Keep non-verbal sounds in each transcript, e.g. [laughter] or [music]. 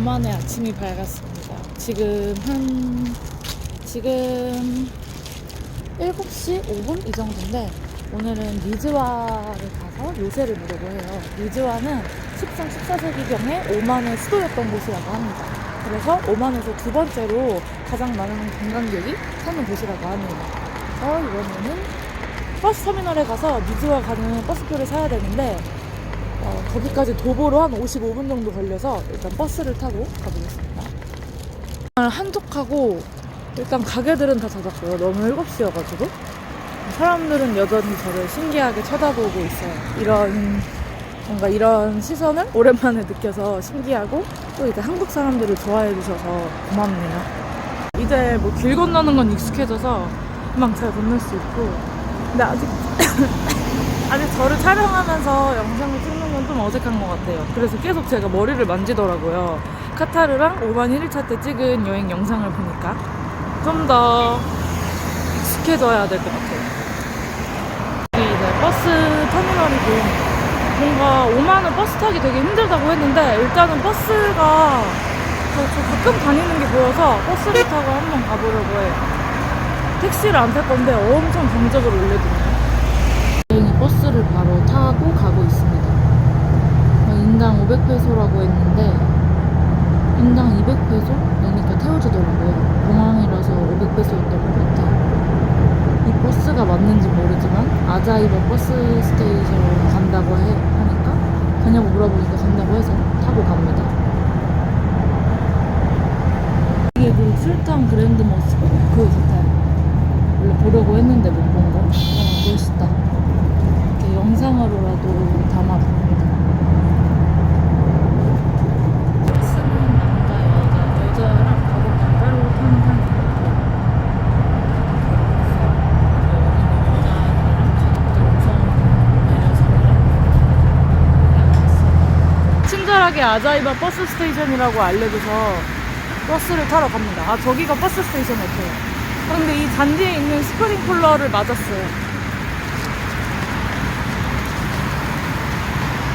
오만의 아침이 밝았습니다. 지금 한 지금 7시 5분 이 정도인데 오늘은 리즈와를 가서 요새를 보려고 해요. 리즈와는 13, 14세기경에 오만의 수도였던 곳이라고 합니다. 그래서 오만에서 두 번째로 가장 많은 관광객이 사는 곳이라고 합니다. 그래서 이번에는 버스 터미널에 가서 리즈와 가는 버스표를 사야 되는데 어, 거기까지 도보로 한 55분 정도 걸려서 일단 버스를 타고 가보겠습니다. 오늘 한적하고 일단 가게들은 다 닫았고요. 너무 7시여가지고 사람들은 여전히 저를 신기하게 쳐다보고 있어요. 이런 뭔가 이런 시선을 오랜만에 느껴서 신기하고 또 이제 한국 사람들을 좋아해 주셔서 고맙네요. 이제 뭐 길 건너는 건 익숙해져서 금방 잘 건널 수 있고 근데 아직 [coughs] 아직 저를 촬영하면서 영상을 찍는 건 좀 어색한 것 같아요. 그래서 계속 제가 머리를 만지더라고요. 카타르랑 5만 1일차 때 찍은 여행 영상을 보니까 좀 더 익숙해져야 될 것 같아요. 여기 이제 버스 터미널이고 뭔가 5만원 버스 타기 되게 힘들다고 했는데 일단은 버스가 저, 저 가끔 다니는 게 보여서 버스를 타고 한번 가보려고 해요. 택시를 안 탈 건데 엄청 경적을 올려주네요. 여행이 버스를 바로 타고 가고 있습니다. 어, 인당 500페소라고 했는데 인당 200페소? 내니까 태워주더라고요. 공항이라서 500페소였던 것 같아요. 이 버스가 맞는지 모르지만 아자이버 버스 스테이션 간다고 해, 하니까 가냐고 물어보니까 간다고 해서 타고 갑니다. 이게 그 술탄 그랜드 머스크 그거 좋다요. 원래 보려고 했는데 못 본 거. 어, 멋있다. 이렇게 영상으로라도 담아봅니다. 버스는 남자, 여자, 여자랑 가족당 따로 타는 한 친절하게 아자이바 버스 스테이션이라고 알려줘서 버스를 타러 갑니다. 아 저기가 버스 스테이션이었어요. 그런데 이 잔디에 있는 스프링쿨러를 맞았어요.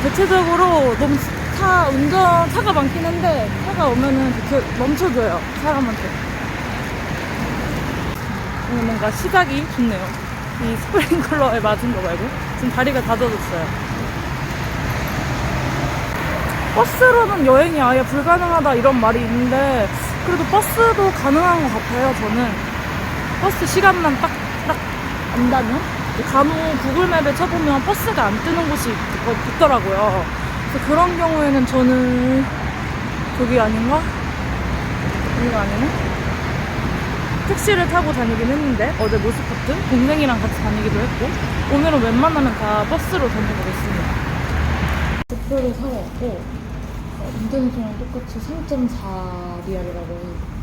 대체적으로 너무 차 운전 차가 많긴 한데 차가 오면은 멈춰줘요 사람한테. 오늘 뭔가 시각이 좋네요. 이 스프링클러에 맞은 거 말고 지금 다리가 닫아졌어요. 버스로는 여행이 아예 불가능하다 이런 말이 있는데 그래도 버스도 가능한 것 같아요 저는 버스 시간만 딱딱 안다면 간혹 구글맵에 쳐보면 버스가 안 뜨는 곳이 있- 있더라고요 그래서 그런 경우에는 저는 저기 아닌가? 여기가 아니네? 택시를 타고 다니긴 했는데 어제 모스코트 동생이랑 같이 다니기도 했고 오늘은 웬만하면 다 버스로 다녀보겠습니다 목표를 사러 왔고 어, 인터넷이랑 똑같이 3.4 리알이라고 해요.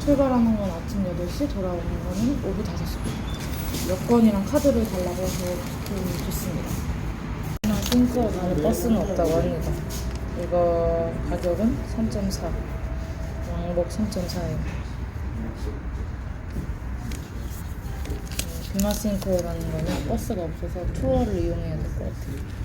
출발하는 건 아침 8시, 돌아오는 거는 오후 5시. 여권이랑 카드를 달라고 해서 그 좋습니다. 하나 끊고 가는 버스는 없다고 합니다. 이거 가격은 3.4. 왕복 3.4예요. 비마싱크에 가는 거는 버스가 없어서 투어를 이용해야 될 것 같아요.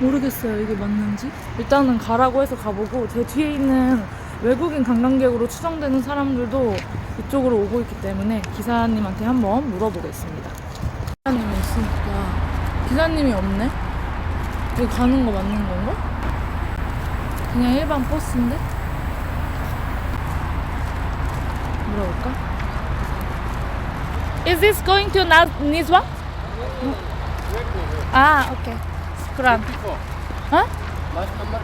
모르겠어요 이게 맞는지 일단은 가라고 해서 가보고 제 뒤에 있는 외국인 관광객으로 추정되는 사람들도 이쪽으로 오고 있기 때문에 기사님한테 한번 물어보겠습니다 기사님이 있으니까 기사님이 없네 여기 가는 거 맞는 건가? 그냥 일반 버스인데? 물어볼까? Is this going to Nizwa? 아, 오케이. 그 럼. 54. 어? Last number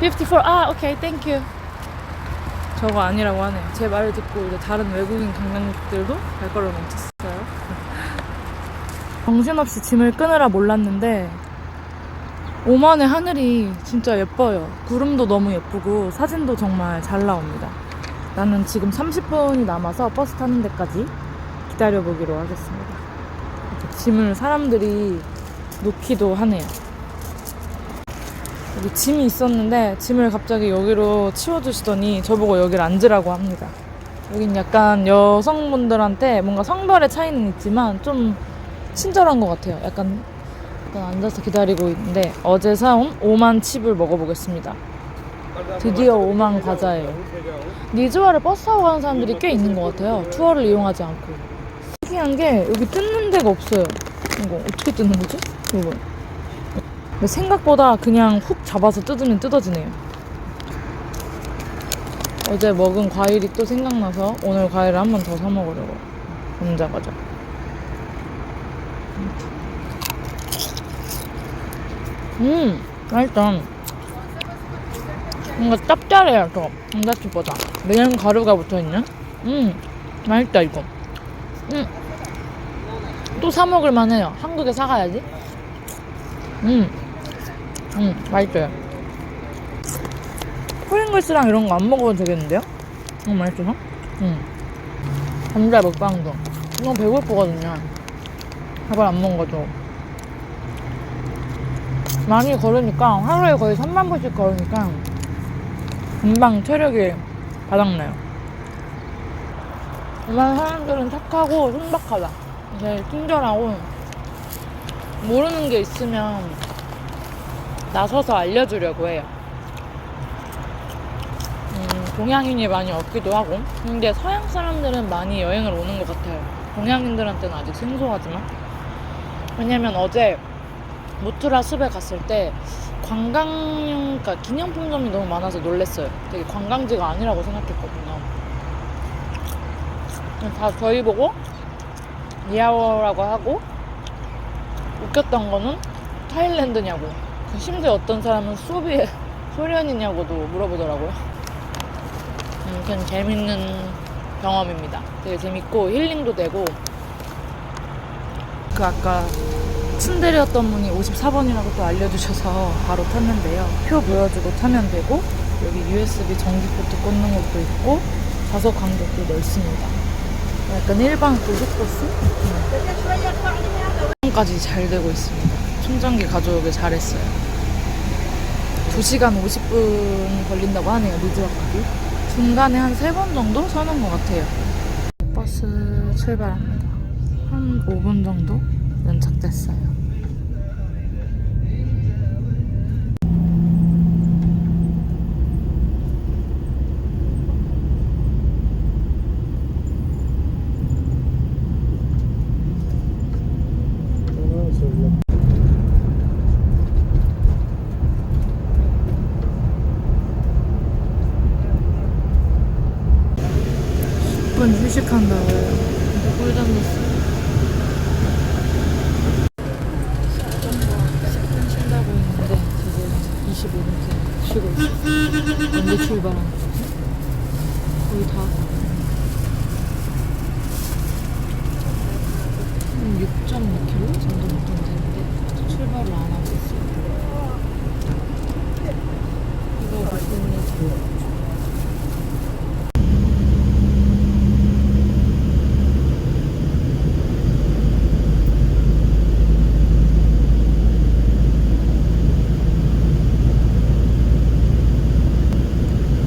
54. 54. 아, 오케이. 땡큐. 저거 아니라고 하네. 제 말을 듣고 이제 다른 외국인 관광객들도 발걸음 멈췄어요. 정신없이 짐을 끊으라 몰랐는데 오만의 하늘이 진짜 예뻐요. 구름도 너무 예쁘고 사진도 정말 잘 나옵니다. 나는 지금 30분이 남아서 버스 타는 데까지 기다려보기로 하겠습니다. 짐을 사람들이 놓기도 하네요. 여기 짐이 있었는데 짐을 갑자기 여기로 치워주시더니 저보고 여기를 앉으라고 합니다. 여긴 약간 여성분들한테 뭔가 성별의 차이는 있지만 좀 친절한 것 같아요. 약간 일단 앉아서 기다리고 있는데 어제 사온 오만 칩을 먹어보겠습니다. 드디어 오만 과자예요. 니즈와를 버스 타고 가는 사람들이 꽤 있는 것 같아요. 투어를 이용하지 않고. 특이한 게 여기 뜯는 데가 없어요. 이거 어떻게 뜯는 거지? 이거. 생각보다 그냥 훅 잡아서 뜯으면 뜯어지네요. 어제 먹은 과일이 또 생각나서 오늘 과일을 한 번 더 사 먹으려고. 혼자 가자. 음, 맛있다. 뭔가 짭짤해요, 저 감자칩보다. 매운 가루가 붙어있는? 음, 맛있다, 이거. 음, 또 사먹을만 해요. 한국에 사가야지. 음, 음, 맛있어요. 프링글스랑 이런 거 안 먹어도 되겠는데요? 너무 맛있어서? 음. 감자 먹방도. 너무 배고프거든요. 밥을 안 먹어도. 많이 걸으니까, 하루에 거의 3만 보씩 걸으니까, 금방 체력이 바닥나요. 정말 사람들은 착하고 순박하다. 되게 친절하고, 모르는 게 있으면 나서서 알려주려고 해요. 음, 동양인이 많이 없기도 하고, 근데 서양 사람들은 많이 여행을 오는 것 같아요. 동양인들한테는 아직 생소하지만. 왜냐면 어제 모투라 숲에 갔을 때 관광용, 그러니까 기념품점이 너무 많아서 놀랬어요. 되게 관광지가 아니라고 생각했거든요. 다 저희 보고 니아오라고 하고 웃겼던 거는 타일랜드냐고. 심지어 어떤 사람은 수비 [laughs] 소련이냐고도 물어보더라고요. 아무튼 재밌는 경험입니다. 되게 재밌고 힐링도 되고 그 아까 츤데레였던 분이 54번이라고 또 알려주셔서 바로 탔는데요. 표 보여주고 타면 되고 여기 USB 전기포트 꽂는 것도 있고 좌석 간격도 넓습니다. 약간 일반 고속버스 느 낌까지 잘 되고 있습니다. 충전기 가져오길 잘했어요. 2시간 50분 걸린다고 하네요. 리즈와까지. 중간에 한 3번 정도 서는 것 같아요. 버스 출발합니다. 한 5분 정도 연착됐어요. 분 잤어요. 10분 쉰다고 했는데 지금 25분째 쉬고 있어요. 언제 거지? 거의 다. 한 6.2km 정도 먹으면 되는데 출발을 안 하고 있어요. 이거 무슨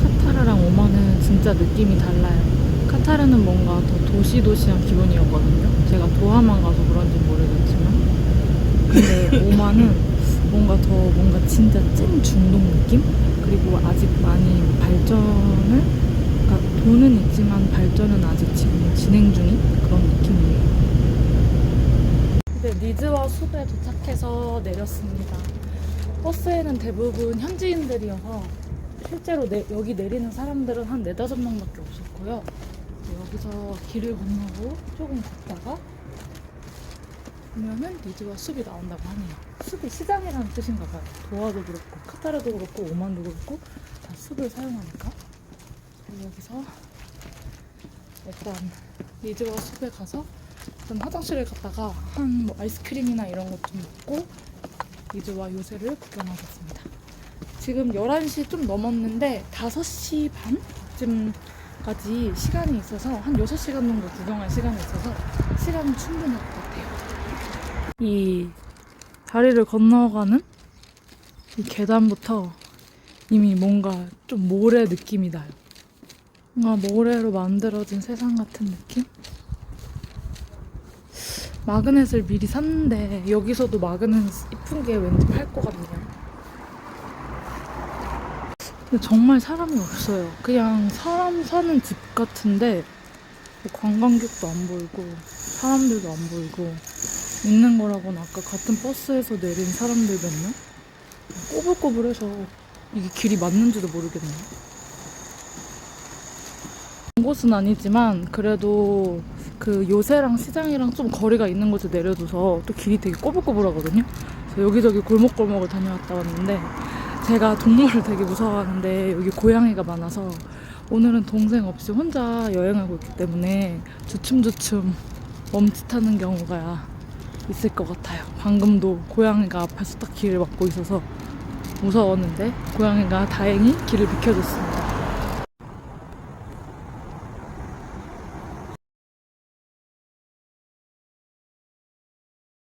카타르랑 오만은 진짜 느낌이 달라요. 카타르는 뭔가 더 도시도시한 기분이었거든요. 제가 도하만 가서 그런지 모르겠지만. 근데 [laughs] 오만은 뭔가 더 뭔가 진짜 찐 중동 느낌? 그리고 아직 많이 발전을, 그러니까 돈은 있지만 발전은 아직 지금 진행 중인 그런 느낌이에요. 네, 리즈와 숲에 도착해서 내렸습니다. 버스에는 대부분 현지인들이어서 실제로 내- 여기 내리는 사람들은 한 네다섯 명밖에 없었고요. 네, 여기서 길을 건너고 조금 걷다가 보면은 리즈와 숲이 나온다고 하네요. 숲이 시장이라는 뜻인가 봐요. 도화도 그렇고 카타르도 그렇고 오만도 그렇고 다 숲을 사용하니까. 여기서 일단 리즈와 숲에 가서 일단 화장실을 갔다가 한 뭐 아이스크림이나 이런 것 좀 먹고 리즈와 요새를 구경하겠습니다. 지금 11시 좀 넘었는데 5시 반쯤까지 시간이 있어서 한 6시간 정도 구경할 시간이 있어서 시간은 충분할 것 같아요. 이 다리를 건너가는 이 계단부터 이미 뭔가 좀 모래 느낌이 나요. 뭔가 모래로 만들어진 세상 같은 느낌? 마그넷을 미리 샀는데 여기서도 마그넷 이쁜 게 왠지 팔 것 같네요. 정말 사람이 없어요. 그냥 사람 사는 집 같은데 뭐 관광객도 안 보이고 사람들도 안 보이고 있는 거라고는 아까 같은 버스에서 내린 사람들 몇 명? 꼬불꼬불해서 이게 길이 맞는지도 모르겠네요. 온 곳은 아니지만 그래도 그 요새랑 시장이랑 좀 거리가 있는 곳에 내려줘서 또 길이 되게 꼬불꼬불하거든요. 그래서 여기저기 골목골목을 다녀왔다 왔는데 제가 동물을 되게 무서워하는데 여기 고양이가 많아서 오늘은 동생 없이 혼자 여행하고 있기 때문에 주춤주춤 멈칫하는 경우가 있을 것 같아요. 방금도 고양이가 앞에서 딱 길을 막고 있어서 무서웠는데 고양이가 다행히 길을 비켜줬습니다.